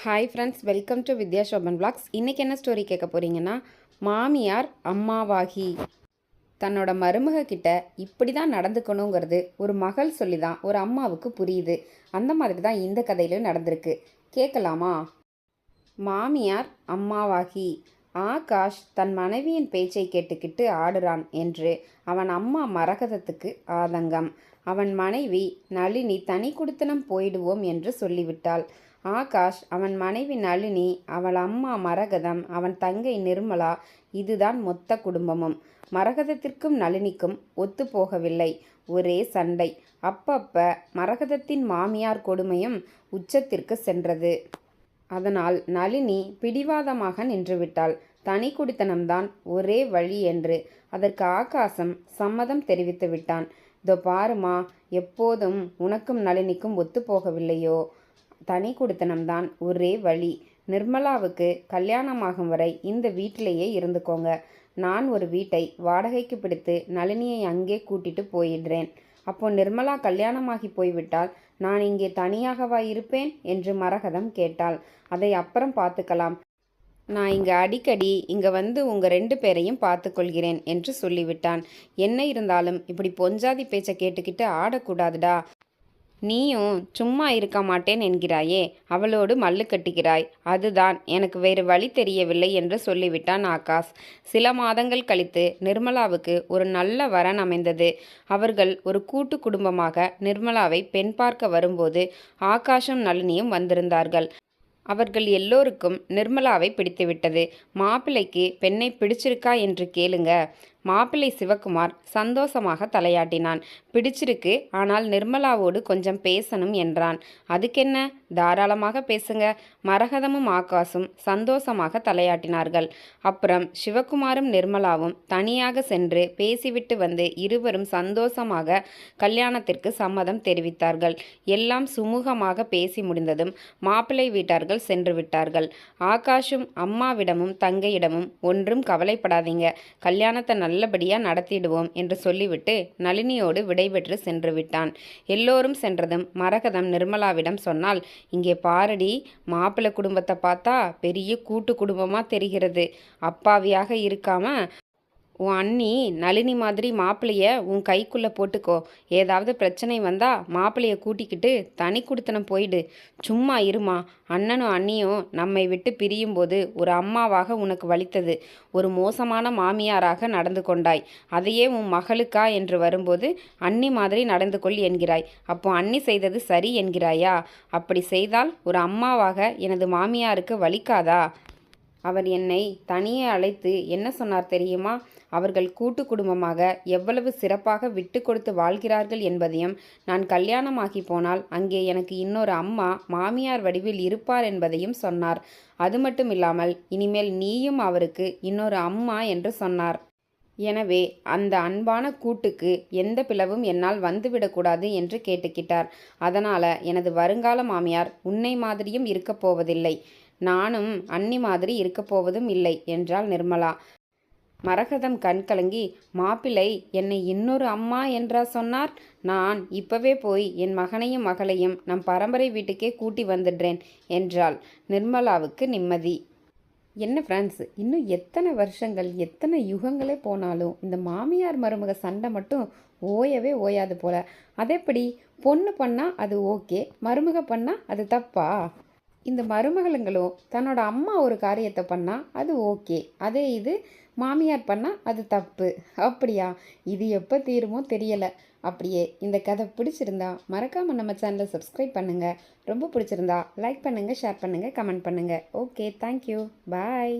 Hi friends welcome to Vidya Shoban vlogs இன்றைக்கி என்ன story கேட்க போகிறீங்கன்னா மாமியார் அம்மாவாகி தன்னோட மருமக கிட்ட இப்படி தான் நடந்துக்கணுங்கிறது ஒரு மகள் சொல்லி தான் ஒரு அம்மாவுக்கு புரியுது. அந்த மாதிரி தான் இந்த கதையிலும் நடந்திருக்கு. கேட்கலாமா? மாமியார் அம்மாவாகி ஆகாஷ் தன் மனைவியின் பேச்சை கேட்டுக்கிட்டு ஆடுறான் என்று அவன் அம்மா மரகதத்துக்கு ஆதங்கம். அவன் மனைவி நளினி தனி குடித்தனம் போயிடுவோம் என்று சொல்லிவிட்டாள். ஆகாஷ் அவன் மனைவி நளினி அவள் அம்மா மரகதம் அவன் தங்கை நிர்மலா இதுதான் மொத்த குடும்பமும். மரகதத்திற்கும் நளினிக்கும் ஒத்து போகவில்லை. ஒரே சண்டை. அப்பப்ப மரகதத்தின் மாமியார் கொடுமையும் உச்சத்திற்கு சென்றது. அதனால் நளினி பிடிவாதமாக நின்றுவிட்டாள். தனி குடித்தனம்தான் ஒரே வழி என்று அதற்கு ஆகாசம் சம்மதம் தெரிவித்து விட்டான் இதோ பாருமா எப்போதும் உனக்கும் நளினிக்கும் ஒத்து போகவில்லையோ? தனி குடித்தனம்தான் ஒரே வழி. நிர்மலாவுக்கு கல்யாணமாகும் வரை இந்த வீட்டிலேயே இருந்துக்கோங்க. நான் ஒரு வீட்டை வாடகைக்கு பிடித்து நளினியை அங்கே கூட்டிட்டு போயிடுறேன். அப்போ நிர்மலா கல்யாணமாகி போய்விட்டால் நான் இங்கே தனியாகவா இருப்பேன்? என்று மரகதம் கேட்டாள். அதை அப்புறம் பார்த்துக்கலாம். நான் இங்கே அடிக்கடி இங்கே வந்து உங்கள் ரெண்டு பேரையும் பார்த்துக்கொள்கிறேன் என்று சொல்லிவிட்டான். என்ன இருந்தாலும் இப்படி பொஞ்சாதி பேச்சை கேட்டுக்கிட்டு ஆடக்கூடாதுடா. நீயும் சும்மா இருக்க மாட்டேன் என்கிறாயே அவளோடு மல்லு கட்டுகிறாய். அதுதான் எனக்கு வேறு வழி தெரியவில்லை என்று சொல்லிவிட்டான் ஆகாஷ். சில மாதங்கள் கழித்து நிர்மலாவுக்கு ஒரு நல்ல வரன் அமைந்தது. அவர்கள் ஒரு கூட்டு குடும்பமாக நிர்மலாவை பெண் பார்க்க வரும்போது ஆகாஷும் நளினியும் வந்திருந்தார்கள். அவர்கள் எல்லோருக்கும் நிர்மலாவை பிடித்துவிட்டது. மாப்பிள்ளைக்கு பெண்ணை பிடிச்சிருக்கா என்று கேளுங்க. மாப்பிள்ளை சிவகுமார் சந்தோஷமாக தலையாட்டினான். பிடிச்சிருக்கு ஆனால் நிர்மலாவோடு கொஞ்சம் பேசணும் என்றான். அதுக்கென்ன? தாராளமாக பேசுங்க. மரகதமும் ஆகாசும் சந்தோஷமாக தலையாட்டினார்கள். அப்புறம் சிவகுமாரும் நிர்மலாவும் தனியாக சென்று பேசிவிட்டு வந்து இருவரும் சந்தோஷமாக கல்யாணத்திற்கு சம்மதம் தெரிவித்தார்கள். எல்லாம் சுமூகமாக பேசி முடிந்ததும் மாப்பிள்ளை வீட்டார்கள் சென்று விட்டார்கள். ஆகாஷும் அம்மாவிடமும் தங்கையிடமும் ஒன்றும் கவலைப்படாதீங்க. கல்யாணத்தை நல்லபடியாக நடத்திடுவோம் என்று சொல்லிவிட்டு நளினியோடு விடைபெற்று சென்று விட்டான். எல்லோரும் சென்றதும் மரகதம் நிர்மலாவிடம் சொன்னால் இங்கே பாரடி மாப்பிள்ளை குடும்பத்தை பார்த்தா பெரிய கூட்டு குடும்பமாக தெரிகிறது. அப்பாவியாக இருக்காம உன் அண்ணி நளினி மாதிரி மாப்பிள்ளைய உன் கைக்குள்ளே போட்டுக்கோ. ஏதாவது பிரச்சனை வந்தால் மாப்பிள்ளைய கூட்டிக்கிட்டு தனி குடுத்தனம் போயிடு. சும்மா இருமா. அண்ணனும் அண்ணியும் நம்மை விட்டு பிரியும்போது ஒரு அம்மாவாக உனக்கு வலித்தது. ஒரு மோசமான மாமியாராக நடந்து கொண்டாய். அதையே உன் மகளுக்கா என்று வரும்போது அண்ணி மாதிரி நடந்து கொள் என்கிறாய். அப்போ அண்ணி செய்தது சரி என்கிறாயா? அப்படி செய்தால் ஒரு அம்மாவாக எனது மாமியாருக்கு வலிக்காதா? அவர் என்னை தனியே அழைத்து என்ன சொன்னார் தெரியுமா? அவர்கள் கூட்டு குடும்பமாக எவ்வளவு சிறப்பாக விட்டு கொடுத்து வாழ்கிறார்கள் என்பதையும் நான் கல்யாணமாகி போனால் அங்கே எனக்கு இன்னொரு அம்மா மாமியார் வடிவில் இருப்பார் என்பதையும் சொன்னார். அது மட்டும் இல்லாமல் இனிமேல் நீயும் அவருக்கு இன்னொரு அம்மா என்று சொன்னார். எனவே அந்த அன்பான கூட்டுக்கு எந்த பிளவும் என்னால் வந்துவிடக்கூடாது என்று கேட்டுக்கிட்டார். அதனால் எனது வருங்கால மாமியார் உன்னை மாதிரியும் இருக்கப் போவதில்லை. நானும் அன்னி மாதிரி இருக்கப் போவதும் இல்லை என்றாள் நிர்மலா. மரகதம் கண் கலங்கி மாப்பிள்ளை என்னை இன்னொரு அம்மா என்றா சொன்னார்? நான் இப்பவே போய் என் மகனையும் மகளையும் நம் பரம்பரை வீட்டுக்கே கூட்டி வந்துடுறேன் என்றாள் நிர்மலாவுக்கு நிம்மதி. என்ன ஃப்ரெண்ட்ஸ் இன்னும் எத்தனை வருஷங்கள் எத்தனை யுகங்களே போனாலும் இந்த மாமியார் மருமக சண்டை மட்டும் ஓயவே ஓயாது போல. அதேப்படி? பொண்ணு பண்ணால் அது ஓகே மருமக பண்ணால் அது தப்பா? இந்த மருமகளுங்களும் தன்னோட அம்மா ஒரு காரியத்தை பண்ணால் அது ஓகே. அதே இது மாமியார் பண்ணால் அது தப்பு. அப்படியா? இது எப்போ தீருமோ தெரியலை. அப்படியே இந்த கதை பிடிச்சிருந்தா மறக்காமல் நம்ம சேனலை சப்ஸ்கிரைப் பண்ணுங்கள் ரொம்ப பிடிச்சிருந்தா லைக் பண்ணுங்கள் ஷேர் பண்ணுங்கள் கமெண்ட் பண்ணுங்கள் ஓகே தேங்க்யூ பாய்